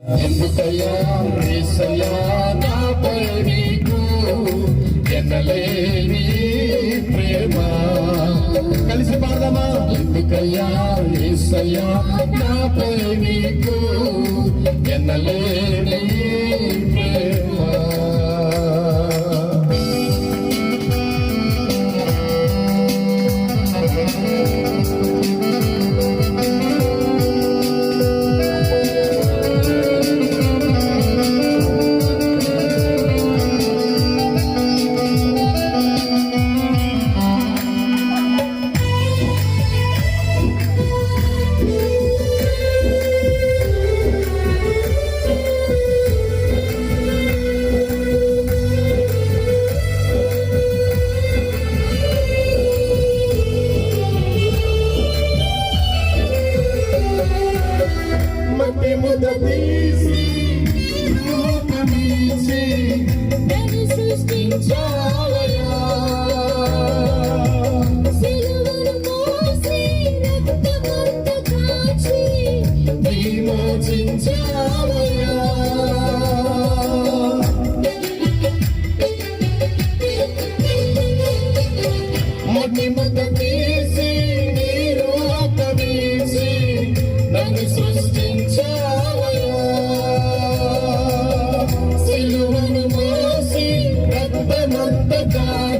ఎందుకయ్యా ఏసయ్యా నాపై నీకు ఎనలేని ప్రేమ. కలిసి పాడదామా? ఎందుకయ్యా ఏసయ్యా నాపై నీకు ఎనలేని Let me mother, please.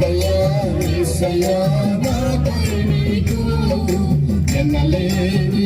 దయా విషయా నీకు ఎన్నలేని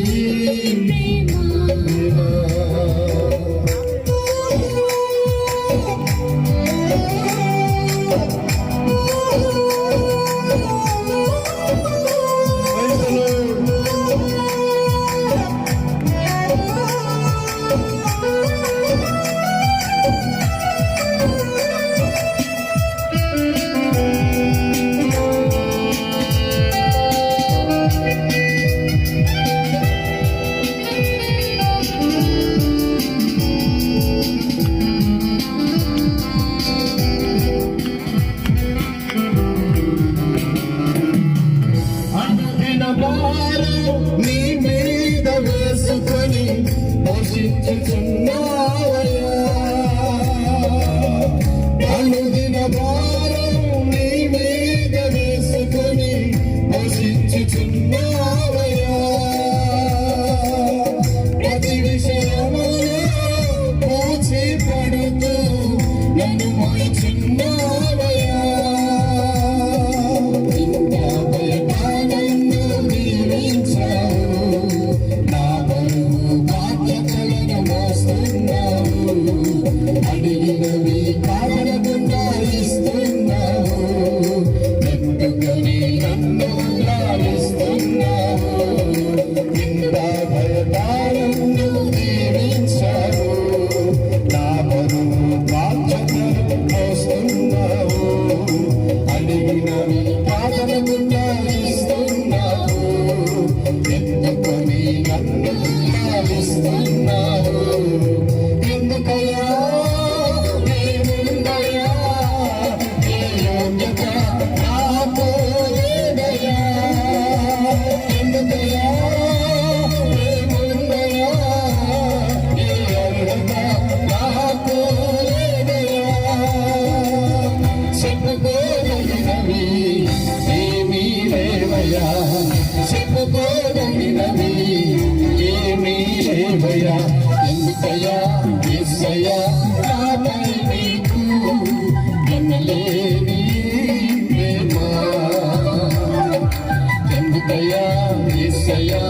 దేవయ్యా ఎంతయ్యా ఎస్సయ్యా నాపై నీకు ఎన్నలేని ఎందుకయ్యా ఎస్సయ్యా